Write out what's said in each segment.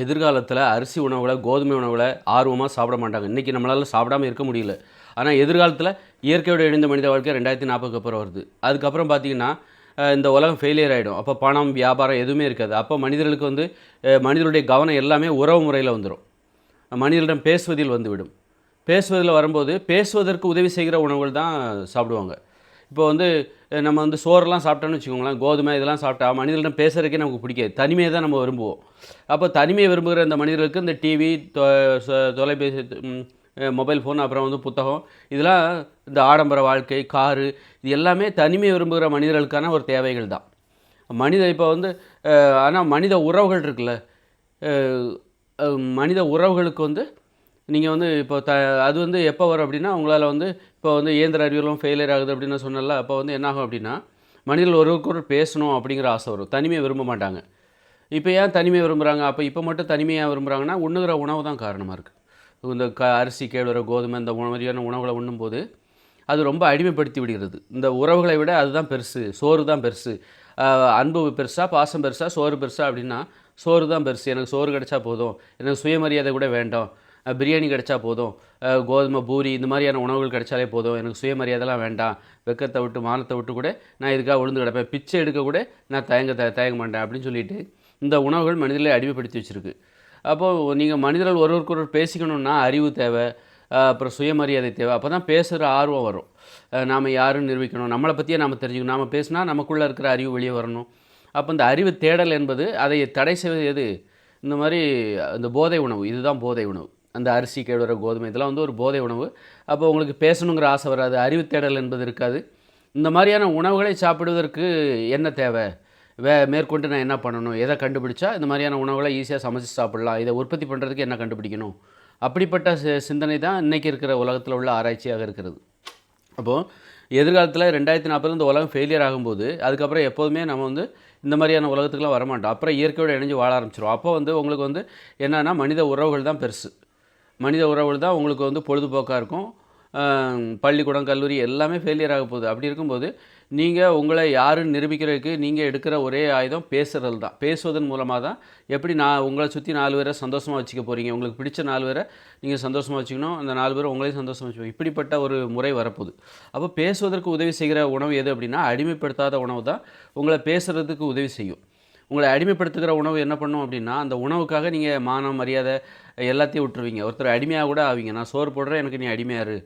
எதிர்காலத்தில் அரிசி உணவுகளை கோதுமை உணவுகளை ஆர்வமாக சாப்பிட மாட்டாங்க. இன்றைக்கி நம்மளால் சாப்பிடாம இருக்க முடியல. ஆனால் எதிர்காலத்தில் இயற்கையோடு இணைந்த மனித வாழ்க்கை ரெண்டாயிரத்தி நாற்பதுக்கு அப்புறம் வருது. அதுக்கப்புறம் பார்த்தீங்கன்னா இந்த உலகம் ஃபெயிலியர் ஆகிடும் அப்போ பணம் வியாபாரம் எதுவுமே இருக்காது. அப்போ மனிதர்களுக்கு வந்து மனிதனுடைய கவனம் எல்லாமே உறவு முறையில் வந்துடும் மனிதர்களிடம் பேசுவதில் வந்துவிடும். பேசுவதில் வரும்போது பேசுவதற்கு உதவி செய்கிற உணவுகள் தான் சாப்பிடுவாங்க. இப்போ வந்து நம்ம வந்து சோறுலாம் சாப்பிட்டோன்னு வச்சுக்கோங்களேன் கோதுமை இதெல்லாம் சாப்பிட்டா மனிதர்கிட்ட பேசுறதுக்கே நமக்கு பிடிக்காது. தனிமையை தான் நம்ம விரும்புவோம். அப்போ தனிமையை விரும்புகிற இந்த மனிதர்களுக்கு இந்த டிவி தொலைபேசி மொபைல் ஃபோன் அப்புறம் வந்து புத்தகம் இதெல்லாம் இந்த ஆடம்பர வாழ்க்கை காரு இது எல்லாமே தனிமையை விரும்புகிற மனிதர்களுக்கான ஒரு தேவைகள் தான். மனித இப்போ வந்து ஆனால் மனித உறவுகள் இருக்குல்ல மனித உறவுகளுக்கு வந்து நீங்கள் வந்து இப்போ த அது வந்து எப்போ வரும் அப்படின்னா உங்களால் வந்து இப்போ வந்து இயந்திர அறிவியலும் ஃபெயிலியர் ஆகுது அப்படின்னு சொன்னல அப்போ வந்து என்ன ஆகும் அப்படின்னா மனிதர்கள் ஒருவருக்கு பேசணும் அப்படிங்கிற ஆசை வரும். தனிமையை விரும்ப மாட்டாங்க. இப்போ ஏன் தனிமையை விரும்புகிறாங்க அப்போ இப்போ மட்டும் தனிமையாக விரும்புகிறாங்கன்னா உண்ணுகிற உணவு தான் காரணமாக இருக்குது இந்த க அரிசி கேழ்வர கோதுமை இந்த மாதிரியான உணவுகளை உண்ணும்போது அது ரொம்ப அடிமைப்படுத்தி விடுகிறது. இந்த உறவுகளை விட அதுதான் பெருசு சோறு தான் பெருசு. அன்பு பெருசாக பாசம் பெருசாக சோறு பெருசாக அப்படின்னா சோறு தான் பெருசு. எனக்கு சோறு கிடைச்சா போதும். எனக்கு சுயமரியாதை கூட வேண்டாம். பிரியாணி கிடச்சா போதும். கோதுமை பூரி இந்த மாதிரியான உணவுகள் கிடைச்சாலே போதும். எனக்கு சுயமரியாதைலாம் வேண்டாம். வெக்கத்தை விட்டு மானத்தை விட்டு கூட நான் இதுக்காக விழுந்து கிடப்பேன். பிச்சை எடுக்க கூட நான் தயங்க த தயங்க மாட்டேன் அப்படின்னு சொல்லிட்டு இந்த உணவுகள் மனிதர்களை அடிமைப்படுத்தி வச்சுருக்கு. அப்போது நீங்கள் மனிதர்கள் ஒருவருக்கொருவர் பேசிக்கணும்னா அறிவு தேவை அப்புறம் சுயமரியாதை தேவை. அப்போ தான் பேசுகிற ஆர்வம் வரும். நாம் யாருன்னு நிரூபிக்கணும். நம்மளை பற்றியே நாம் தெரிஞ்சுக்கணும். நாம் பேசினா நமக்குள்ளே இருக்கிற அறிவு வெளியே வரணும். அப்போ இந்த அறிவு தேடல் என்பது அதை தடை செய்வது எது? இந்த மாதிரி இந்த போதை உணவு. இதுதான் போதை உணவு. அந்த அரிசி கேழ்வர கோதுமை இதெல்லாம் வந்து ஒரு போதை உணவு. அப்போ உங்களுக்கு பேசணுங்கிற ஆசை வராது அறிவு தேடல் என்பது இருக்காது. இந்த மாதிரியான உணவுகளை சாப்பிடுவதற்கு என்ன தேவை? வே மேற்கொண்டு நான் என்ன பண்ணணும்? எதை கண்டுபிடிச்சா இந்த மாதிரியான உணவுகளை ஈஸியாக சமைச்சு சாப்பிடலாம். இதை உற்பத்தி பண்ணுறதுக்கு என்ன கண்டுபிடிக்கணும்? அப்படிப்பட்ட சிந்தனை தான் இன்றைக்கி இருக்கிற உலகத்தில் உள்ள ஆராய்ச்சியாக இருக்கிறது. அப்போது எதிர்காலத்தில் ரெண்டாயிரத்தி நாற்பது இந்த உலகம் ஃபெயிலியர் ஆகும்போது அதுக்கப்புறம் எப்போதுமே நம்ம வந்து இந்த மாதிரியான உலகத்துக்குலாம் வரமாட்டோம். அப்புறம் இயற்கையோடு இணைஞ்சு வாழ ஆரம்பிச்சிடும் அப்போ வந்து உங்களுக்கு வந்து என்னென்னா மனித உறவுகள் தான் பெருசு. மனித உறவுகள் தான் உங்களுக்கு வந்து பொழுதுபோக்காக இருக்கும். பள்ளிக்கூடம் கல்லூரி எல்லாமே ஃபெயிலியர் ஆக போகுது. அப்படி இருக்கும்போது நீங்கள் உங்களை யாருன்னு நிரூபிக்கிறதுக்கு நீங்கள் எடுக்கிற ஒரே ஆயுதம் பேசுறது தான். பேசுவதன் மூலமாக தான் எப்படி நான் உங்களை சுற்றி நாலு பேரை சந்தோஷமாக வச்சுக்க போகிறீங்க உங்களுக்கு பிடிச்ச நாலு பேரை நீங்கள் சந்தோஷமாக வச்சுக்கணும். அந்த நாலு பேரை உங்களையும் சந்தோஷமாக வச்சுக்கணும். இப்படிப்பட்ட ஒரு முறை வரப்போகுது. அப்போ பேசுவதற்கு உதவி செய்கிற உணவு எது அப்படின்னா அடிமைப்படுத்தாத உணவு தான் உங்களை பேசுகிறதுக்கு உதவி செய்யும். உங்களை அடிமைப்படுத்துகிற உணவு என்ன பண்ணும் அப்படின்னா அந்த உணவுக்காக நீங்கள் மானம் மரியாதை எல்லாத்தையும் விட்டுருவீங்க. ஒருத்தர் அடிமையாக கூட ஆவீங்க. நான் சோறு போடுறேன் எனக்கு நீ அடிமையாரு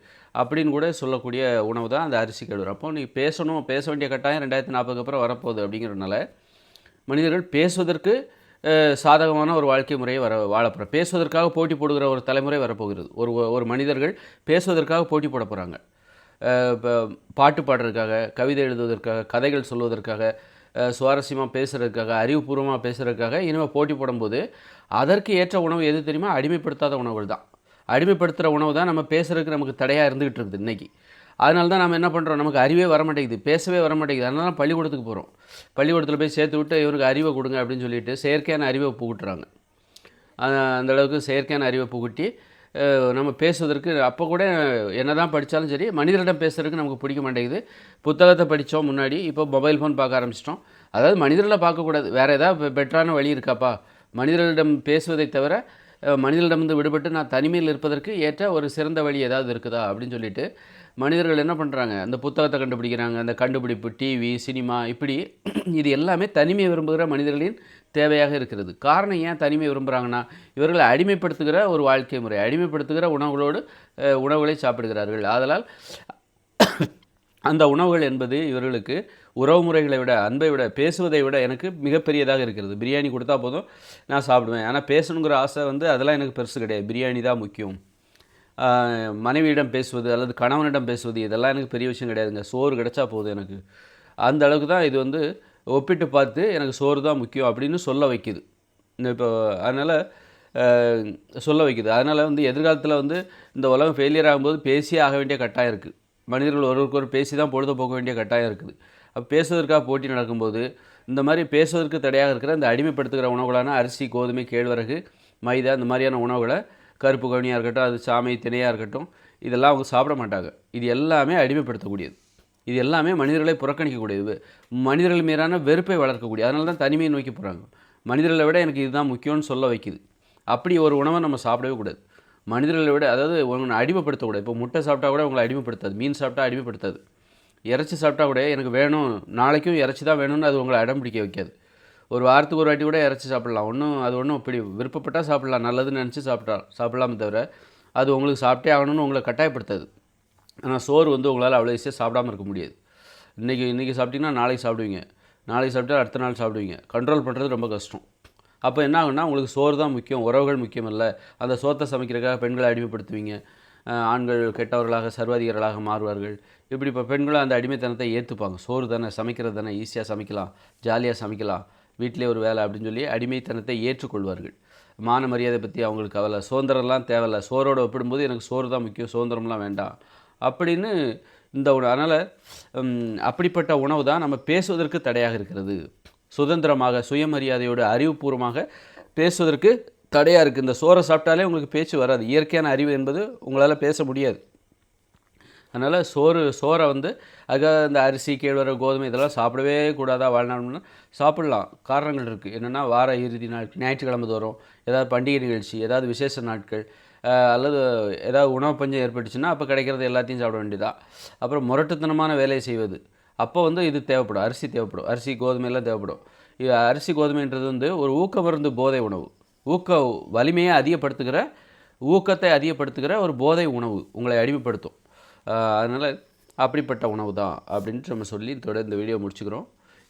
அப்படின்னு கூட சொல்லக்கூடிய உணவு தான் அந்த அரிசி கழுவுற அப்போ நீ பேசணும் பேச வேண்டிய கட்டாயம் ரெண்டாயிரத்தி நாற்பதுக்கு அப்புறம் வரப்போகுது அப்படிங்கிறதுனால மனிதர்கள் பேசுவதற்கு சாதகமான ஒரு வாழ்க்கை முறையை வர வாழப்போகிற பேசுவதற்காக போட்டி போடுகிற ஒரு தலைமுறை வரப்போகிறது. ஒரு ஒரு மனிதர்கள் பேசுவதற்காக போட்டி போட போகிறாங்க இப்போ பாட்டு பாடுறதுக்காக கவிதை எழுதுவதற்காக கதைகள் சொல்வதற்காக சுவாரஸ்யமாக பேசுகிறதுக்காக அறிவுபூர்வமாக பேசுகிறதுக்காக இனிமேல் போட்டி போடும்போது அதற்கு ஏற்ற உணவு எது தெரியுமா? அடிமைப்படுத்தாத உணவுகள் தான். அடிமைப்படுத்துகிற உணவு தான் நம்ம பேசுகிறதுக்கு நமக்கு தடையாக இருந்துகிட்டு இருக்குது இன்றைக்கி அதனால தான் நம்ம என்ன பண்ணுறோம் நமக்கு அறிவே வர மாட்டேங்குது. பேசவே வர மாட்டேங்குது. அதனால தான் பள்ளிக்கூடத்துக்கு போகிறோம் பள்ளிக்கூடத்தில் போய் சேர்த்து விட்டு இவருக்கு அறிவை கொடுங்க அப்படின்னு சொல்லிட்டு செயற்கையான அறிவை புகுட்டுறாங்க. அந்த அளவுக்கு செயற்கையான அறிவை புகுட்டி நம்ம பேசுவதற்கு அப்போ கூட என்ன தான் படித்தாலும் சரி மனிதரிடம் பேசுகிறதுக்கு நமக்கு பிடிக்க மாட்டேங்குது. புத்தகத்தை படித்தோம் முன்னாடி இப்போ மொபைல் ஃபோன் பார்க்க ஆரம்பிச்சிட்டோம். அதாவது மனிதர்களை பார்க்கக்கூடாது. வேறு ஏதாவது பெட்டரான வழி இருக்காப்பா? மனிதர்களிடம் பேசுவதை தவிர மனிதர்களிடமிருந்து விடுபட்டு நான் தனிமையில் இருப்பதற்கு ஏற்ற ஒரு சிறந்த வழி ஏதாவது இருக்குதா அப்படின்னு சொல்லிட்டு மனிதர்கள் என்ன பண்ணுறாங்க அந்த புத்தகத்தை கண்டுபிடிக்கிறாங்க அந்த கண்டுபிடிப்பு டிவி சினிமா இப்படி இது எல்லாமே தனிமை விரும்புகிற மனிதர்களின் தேவையாக இருக்கிறது. காரணம் ஏன் தனிமை விரும்புகிறாங்கன்னா இவர்களை அடிமைப்படுத்துகிற ஒரு வாழ்க்கை முறை அடிமைப்படுத்துகிற உணவுகளோடு உணவுகளை சாப்பிடுகிறார்கள். ஆதலால் அந்த உணவுகள் என்பது இவர்களுக்கு உறவு முறைகளை விட அன்பை விட பேசுவதை விட எனக்கு மிகப்பெரியதாக இருக்கிறது. பிரியாணி கொடுத்தா போதும் நான் சாப்பிடுவேன். ஆனால் பேசணுங்கிற ஆசை வந்து அதெல்லாம் எனக்கு பெருசு கிடையாது. பிரியாணி தான் முக்கியம். மனைவியிடம் பேசுவது அல்லது கணவனிடம் பேசுவது இதெல்லாம் எனக்கு பெரிய விஷயம் கிடையாதுங்க. சோறு கிடைச்சா போதும் எனக்கு. அந்த அளவுக்கு தான் இது வந்து ஒப்பிட்டு பார்த்து எனக்கு சோறு தான் முக்கியம் அப்படின்னு சொல்ல வைக்குது. இந்த இப்போ அதனால் சொல்ல வைக்குது. அதனால் வந்து எதிர்காலத்தில் வந்து இந்த உலகம் ஃபெயிலியர் ஆகும்போது பேசியே ஆக வேண்டிய கட்டாயம் இருக்குது மனிதர்கள் ஒருவருக்கொரு பேசி தான் பொழுதுபோக்க வேண்டிய கட்டாயம் இருக்குது. அப்போ பேசுவதற்காக போட்டி நடக்கும்போது இந்த மாதிரி பேசுவதற்கு தடையாக இருக்கிற இந்த அடிமைப்படுத்துகிற உணவுகளான அரிசி கோதுமை கேழ்வரகு மைதா இந்த மாதிரியான உணவுகளை கருப்பு கவனியாக இருக்கட்டும் அது சாமை திணையாக இருக்கட்டும் இதெல்லாம் அவங்க சாப்பிட மாட்டாங்க. இது எல்லாமே அடிமைப்படுத்தக்கூடியது. இது எல்லாமே மனிதர்களை புறக்கணிக்கக்கூடியது. மனிதர்கள் மீதான வெறுப்பை வளர்க்கக்கூடிய அதனால தான் தனிமையை நோக்கி போகிறாங்க மனிதர்களை விட எனக்கு இதுதான் முக்கியம்னு சொல்ல வைக்குது. அப்படி ஒரு உணவை நம்ம சாப்பிடவே கூடாது. மனிதர்களை விட அதாவது உங்களை அடிமைப்படுத்தக்கூடாது இப்போ முட்டை சாப்பிட்டா கூட உங்களை அடிமைப்படுத்தாது. மீன் சாப்பிட்டா அடிமைப்படுத்தாது. இறைச்சி சாப்பிட்டா கூட எனக்கு வேணும் நாளைக்கும் இறைச்சி தான் வேணும்னு அது உங்களை அடம் பிடிக்க வைக்காது. ஒரு வாரத்துக்கு ஒரு வாட்டி கூட இறைச்சி சாப்பிட்லாம். ஒன்றும் அது ஒன்றும் இப்படி விருப்பப்பட்டால் சாப்பிட்லாம். நல்லதுன்னு நினச்சி சாப்பிட்டா சாப்பிடலாமே தவிர அது உங்களுக்கு சாப்பிட்டே ஆகணும்னு உங்களை கட்டாயப்படுத்தாது. ஆனால் சோறு வந்து உங்களால் அவ்வளோ ஈஸியாக சாப்பிடாம இருக்க முடியாது. இன்றைக்கி இன்றைக்கி சாப்பிட்டீங்கன்னா நாளைக்கு சாப்பிடுவீங்க. நாளைக்கு சாப்பிட்டா அடுத்த நாள் சாப்பிடுவீங்க. கண்ட்ரோல் பண்ணுறது ரொம்ப கஷ்டம். அப்போ என்ன ஆகுனா உங்களுக்கு சோறு தான் முக்கியம் உறவுகள் முக்கியம் இல்லை அந்த சோத்தை சமைக்கிறதுக்காக பெண்களை அடிமைப்படுத்துவீங்க. ஆண்கள் கெட்டவர்களாக சர்வாதிகாரர்களாக மாறுவார்கள். இப்படி இப்போ பெண்களும் அந்த அடிமைத்தனத்தை ஏற்றுப்பாங்க சோறு தானே சமைக்கிறது தானே ஈஸியாக சமைக்கலாம் ஜாலியாக சமைக்கலாம் வீட்டிலே ஒரு வேலை அப்படின்னு சொல்லி அடிமைத்தனத்தை ஏற்றுக்கொள்வார்கள். மான மரியாதை பற்றி அவங்களுக்கு கவலை சுதந்திரம்லாம் தேவையில்ல. சோரோடு ஒப்பிடும்போது எனக்கு சோறு தான் முக்கியம் சுதந்திரம்லாம் வேண்டாம் அப்படின்னு இந்த உணவு அதனால் அப்படிப்பட்ட உணவு தான் நம்ம பேசுவதற்கு தடையாக இருக்கிறது. சுதந்திரமாக சுயமரியாதையோடு அறிவுபூர்வமாக பேசுவதற்கு தடையாக இருக்குது இந்த சோறை சாப்பிட்டாலே உங்களுக்கு பேச்சு வராது. இயற்கையான அறிவு என்பது உங்களால் பேச முடியாது. அதனால் சோறு சோறை வந்து அதுக்காக இந்த அரிசி கேழ்வரகு கோதுமை இதெல்லாம் சாப்பிடவே கூடாதா வாழ்நாள்னா சாப்பிடலாம். காரணங்கள் இருக்குது என்னென்னா வார இறுதி நாள் ஞாயிற்றுக்கிழமை தோறும் ஏதாவது பண்டிகை நிகழ்ச்சி ஏதாவது விசேஷ நாட்கள் அல்லது ஏதாவது உணவு பஞ்சம் ஏற்பட்டுச்சுன்னா அப்போ கிடைக்கிறது எல்லாத்தையும் சாப்பிட வேண்டியதா அப்புறம் முரட்டுத்தனமான வேலையை செய்வது. அப்போ வந்து இது தேவைப்படும். அரிசி தேவைப்படும். அரிசி கோதுமையெல்லாம் தேவைப்படும். இது அரிசி கோதுமைன்றது வந்து ஒரு ஊக்க மருந்து போதை உணவு. ஊக்க வலிமையை அதிகப்படுத்துகிற ஊக்கத்தை அதிகப்படுத்துகிற ஒரு போதை உணவு உங்களை அடிமைப்படுத்தும். அதனால் அப்படிப்பட்ட உணவு தான் அப்படின்ட்டு நம்ம சொல்லி இதோட இந்த வீடியோ முடிச்சுக்கிறோம்.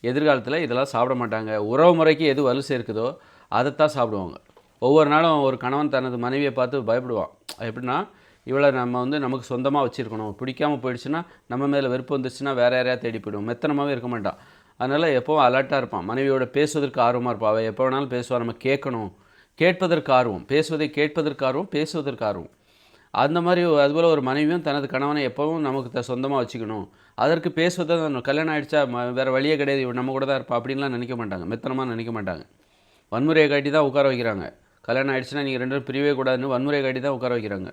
எதிர்காலத்தில் இதெல்லாம் சாப்பிட மாட்டாங்க. உறவு முறைக்கு எது வலு சேர்க்குதோ அதைத்தான் சாப்பிடுவாங்க. ஒவ்வொரு நாளும் ஒரு கணவன் தனது மனைவியை பார்த்து பயப்படுவான். எப்படின்னா இவளை நம்ம வந்து நமக்கு சொந்தமாக வச்சுருக்கணும். பிடிக்காம போயிடுச்சுன்னா நம்ம மேலே வெறுப்பு வந்துச்சுன்னா வேறு யாரையா தேடி போயிடுவோம். மெத்தனமாகவே இருக்க மாட்டான் அதனால் எப்போவும் அலர்ட்டாக இருப்பான். மனைவியோட பேசுவதற்கு ஆர்வமாக இருப்பான் அவள் எப்போ வேணாலும் பேசுவா. நம்ம கேட்கணும். கேட்பதற்கு ஆர்வம். பேசுவதை கேட்பதற்கு ஆர்வம் பேசுவதற்கு ஆர்வம். அந்த மாதிரி அதுபோல் ஒரு மனைவியும் தனது கணவனை எப்போவும் நமக்கு த சொந்தமாக வச்சுக்கணும். அதற்கு பேசுவதை தான் கல்யாணம் ஆகிடுச்சா வேறு வழியே கிடையாது. இவன் நம்ம கூட தான் இருப்பா. அப்படின்லாம் நினைக்க மாட்டாங்க. மெத்தனமாக நினைக்க மாட்டாங்க. வன்முறையை காட்டி தான் உட்கார வைக்கிறாங்க. கல்யாணம் ஆகிடுச்சுன்னா நீங்கள் ரெண்டு பேரும் பிரியவே கூடாதுன்னு வன்முறையை காட்டி தான் உட்கார வைக்கிறாங்க.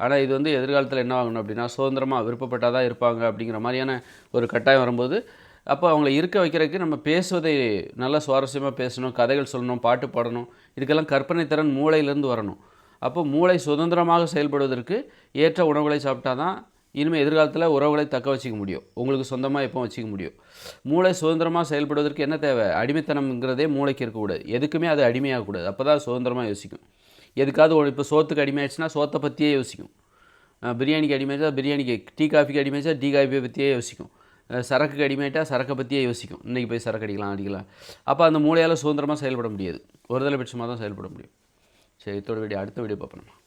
ஆனால் இது வந்து எதிர்காலத்தில் என்ன ஆகணும் அப்படின்னா சுதந்திரமாக விருப்பப்பட்டால் தான் இருப்பாங்க அப்படிங்கிற மாதிரியான ஒரு கட்டாயம் வரும்போது அப்போ அவங்கள இருக்க வைக்கிறதுக்கு நம்ம பேசுவதை நல்லா சுவாரஸ்யமாக பேசணும் கதைகள் சொல்லணும் பாட்டு பாடணும் இதுக்கெல்லாம் கற்பனை திறன் மூளையிலேருந்து வரணும். அப்போ மூளை சுதந்திரமாக செயல்படுவதற்கு ஏற்ற உணவுகளை சாப்பிட்டா தான் இனிமேல் எதிர்காலத்தில் உறவுகளை தக்க வச்சுக்க முடியும். உங்களுக்கு சொந்தமாக எப்போ வச்சுக்க முடியும். மூளை சுதந்திரமாக செயல்படுவதற்கு என்ன தேவை? அடிமைத்தனம்ங்கிறதே மூளைக்கு இருக்கக்கூடாது. எதுக்குமே அது அடிமையாகக்கூடாது. அப்போ தான் சுதந்திரமாக யோசிக்கும். எதுக்காவது ஒரு இப்போ சோத்துக்கு அடிமையாச்சுன்னா சோத்தை பற்றியே யோசிக்கும். பிரியாணிக்கு அடிமையாச்சா பிரியாணிக்கு டீ காஃபிக்கு அடிமையாச்சா டீ காஃபியை பற்றியே யோசிக்கும். சரக்குக்கு அடிமையாட்டா சரக்கை பற்றியே யோசிக்கும். இன்றைக்கி போய் சரக்கு அடிக்கலாம் அடிக்கலாம். அப்போ அந்த மூளையால் சுதந்திரமாக செயல்பட முடியாது. ஒருதலை பட்சமாக தான் செயல்பட முடியும். சரி இதோட வீடியோ அடுத்த வீடியோ பார்ப்போம்